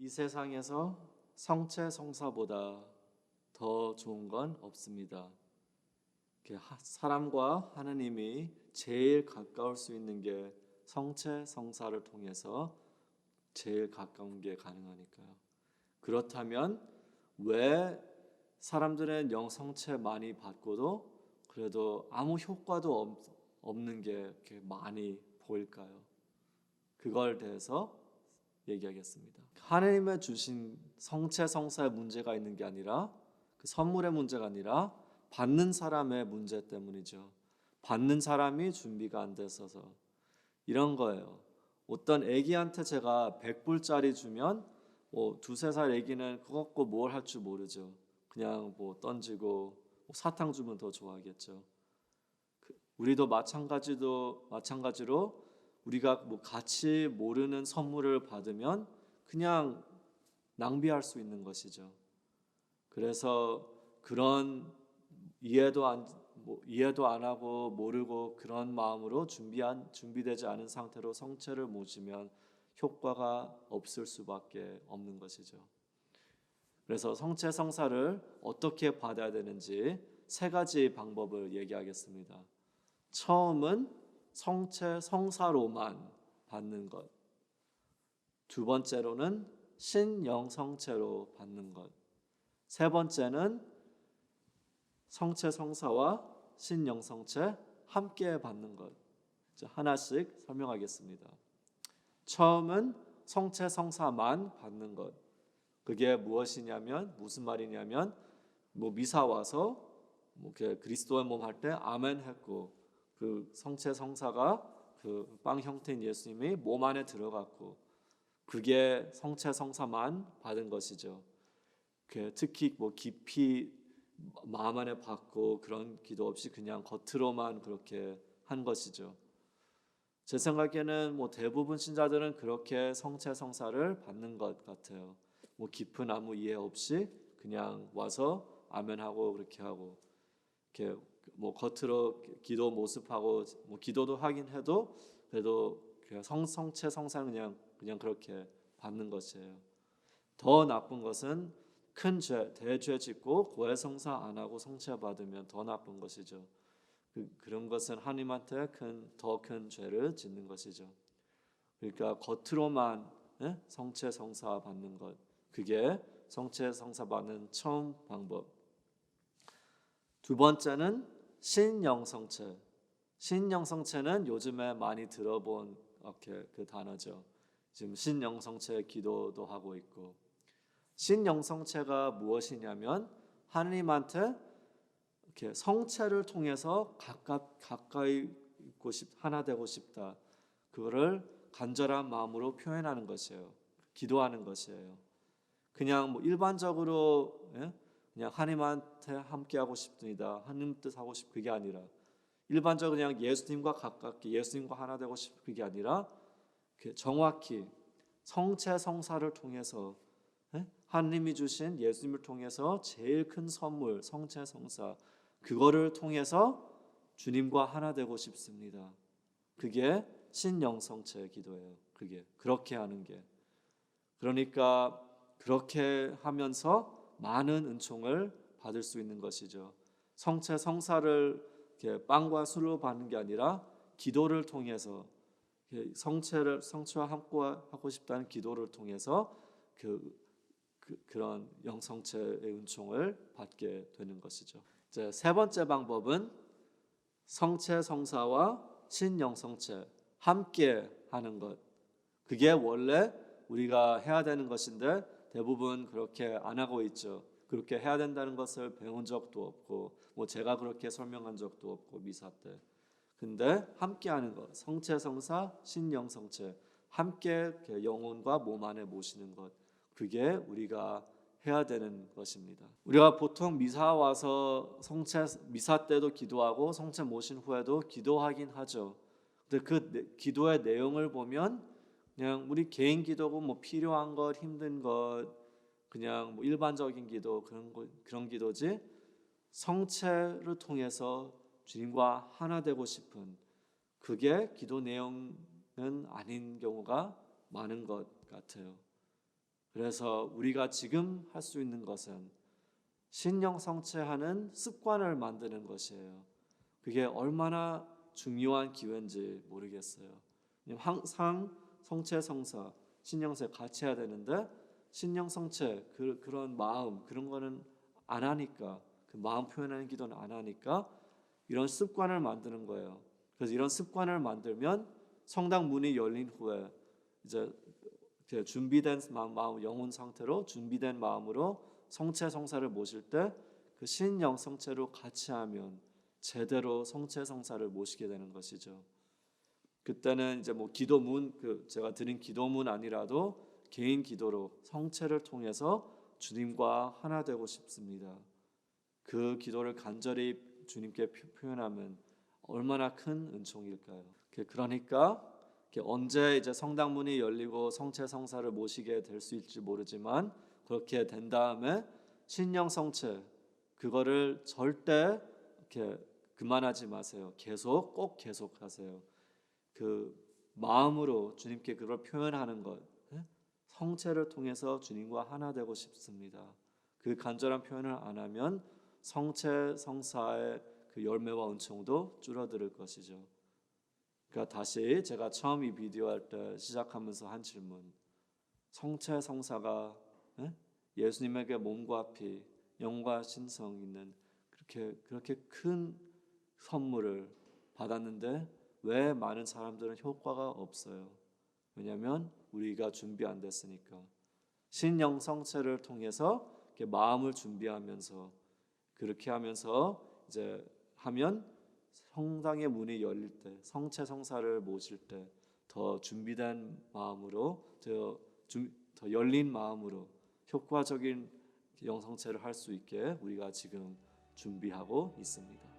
이 세상에서 성체 성사보다 더 좋은 건 없습니다. 사람과 하나님이 제일 가까울 수 있는 게 성체 성사를 통해서 제일 가까운 게 가능하니까요. 그렇다면 왜 사람들은 영성체 많이 받고도 그래도 아무 효과도 없, 없는 게 이렇게 많이 보일까요? 그걸 대해서 얘기하겠습니다. 하나님의 주신 성체 성사의 문제가 있는 게 아니라 그 선물의 문제가 아니라 받는 사람의 문제 때문이죠. 받는 사람이 준비가 안 됐어서 이런 거예요. 어떤 아기한테 제가 100불짜리 주면 뭐 두세 살 아기는 그거 갖고 뭘 할 줄 모르죠. 그냥 뭐 던지고 뭐 사탕 주면 더 좋아하겠죠. 그- 우리도 마찬가지도 마찬가지로 우리가 뭐 같이 모르는 선물을 받으면 그냥 낭비할 수 있는 것이죠. 그래서 그런 이해도 안 뭐, 이해도 안 하고 모르고 그런 마음으로 준비한 준비되지 않은 상태로 성체를 모시면 효과가 없을 수밖에 없는 것이죠. 그래서 성체 성사를 어떻게 받아야 되는지 세 가지 방법을 얘기하겠습니다. 처음은 성체 성사로만 받는 것. 두 번째로는 신영성체로 받는 것. 세 번째는 성체 성사와 신영성체 함께 받는 것. 하나씩 설명하겠습니다. 처음은 성체 성사만 받는 것. 그게 무엇이냐면 무슨 말이냐면 뭐 미사 와서 뭐 그리스도의 몸 할 때 아멘 했고 그 성체 성사가 그 빵 형태인 예수님이 몸 안에 들어갔고 그게 성체 성사만 받은 것이죠. 그 특히 뭐 깊이 마음 안에 받고 그런 기도 없이 그냥 겉으로만 그렇게 한 것이죠. 제 생각에는 뭐 대부분 신자들은 그렇게 성체 성사를 받는 것 같아요. 뭐 깊은 아무 이해 없이 그냥 와서 아멘 하고 그렇게 하고 이렇게 뭐 겉으로 기도 모습하고 뭐 기도도 하긴 해도 그래도 그냥 성 성체 성사는 그냥 그냥 그렇게 받는 것이에요. 더 나쁜 것은 큰 죄, 대죄 짓고 고해 성사 안 하고 성체 받으면 더 나쁜 것이죠. 그, 그런 것은 하나님한테 큰 더 큰 죄를 짓는 것이죠. 그러니까 겉으로만 예? 성체 성사 받는 것 그게 성체 성사 받는 처음 방법. 두 번째는 신영성체. 신영성체는 요즘에 많이 들어본 이렇게 그 단어죠. 지금 신영성체 기도도 하고 있고 신영성체가 무엇이냐면 하나님한테 이렇게 성체를 통해서 가깝 가까이 있고 싶 하나 되고 싶다. 그거를 간절한 마음으로 표현하는 것이에요. 기도하는 것이에요. 그냥 뭐 일반적으로 예? 그냥 하나님한테 함께하고 싶습니다. 하나님 뜻 하고 싶 그게 아니라 일반적으로 그냥 예수님과 가깝게 예수님과 하나 되고 싶 그게 아니라 이렇게 정확히 성체 성사를 통해서 예? 하나님이 주신 예수님을 통해서 제일 큰 선물 성체 성사 그거를 통해서 주님과 하나 되고 싶습니다. 그게 신영성체 기도예요. 그게 그렇게 하는 게 그러니까 그렇게 하면서 많은 은총을 받을 수 있는 것이죠. 성체 성사를 빵과 술로 받는 게 아니라 기도를 통해서 성체를 성체와 함께 하고 싶다는 기도를 통해서 그, 그 그런 영성체의 은총을 받게 되는 것이죠. 이제 세 번째 방법은 성체 성사와 신영성체 함께 하는 것. 그게 원래 우리가 해야 되는 것인데 대부분 그렇게 안 하고 있죠. 그렇게 해야 된다는 것을 배운 적도 없고 뭐 제가 그렇게 설명한 적도 없고 미사 때. 근데 함께 하는 것. 성체 성사 신영성체 함께 이렇게 영혼과 몸 안에 모시는 것. 그게 우리가 해야 되는 것입니다. 우리가 보통 미사 와서 성체 미사 때도 기도하고 성체 모신 후에도 기도하긴 하죠. 근데 그 내- 기도의 내용을 보면 그냥 우리 개인 기도고 뭐 필요한 것, 힘든 것, 그냥 뭐 일반적인 기도 그런 거 그런 기도지 성체를 통해서 주님과 하나 되고 싶은 그게 기도 내용은 아닌 경우가 많은 것 같아요. 그래서 우리가 지금 할 수 있는 것은 신령 성체하는 습관을 만드는 것이에요. 그게 얼마나 중요한 기회인지 모르겠어요. 항상 성체 성사 신령세 같이 해야 되는데 신령 성체 그, 그런 마음 그런 거는 안 하니까 그 마음 표현하는 기도는 안 하니까 이런 습관을 만드는 거예요. 그래서 이런 습관을 만들면 성당 문이 열린 후에 이제 이렇게 준비된 마음, 영혼 상태로 준비된 마음으로 성체 성사를 모실 때 그 신령 성체로 같이 하면 제대로 성체 성사를 모시게 되는 것이죠. 그때는 이제 뭐 기도문 그 제가 드린 기도문 아니라도 개인 기도로 성체를 통해서 주님과 하나 되고 싶습니다. 그 기도를 간절히 주님께 표- 표현하면 얼마나 큰 은총일까요? 그러니까 언제 이제 성당 문이 열리고 성체 성사를 모시게 될 수 있을지 모르지만 그렇게 된 다음에 신령 성체 그거를 절대 이렇게 그만하지 마세요. 계속 꼭 계속하세요. 그 마음으로 주님께 그걸 표현하는 것 예? 성체를 통해서 주님과 하나 되고 싶습니다. 그 간절한 표현을 안 하면 성체 성사의 그 열매와 은총도 줄어들 것이죠. 그러니까 다시 제가 처음 이 비디오 할 때 시작하면서 한 질문. 성체 성사가 예? 예수님에게 몸과 피, 영과 신성 있는 그렇게 그렇게 큰 선물을 받았는데 왜 많은 사람들은 효과가 없어요? 왜냐하면 우리가 준비 안 됐으니까 신영 성체를 통해서 마음을 준비하면서 그렇게 하면서 이제 하면 성당의 문이 열릴 때 성체 성사를 모실 때 더 준비된 마음으로 더, 준- 더 열린 마음으로 효과적인 영성체를 할 수 있게 우리가 지금 준비하고 있습니다.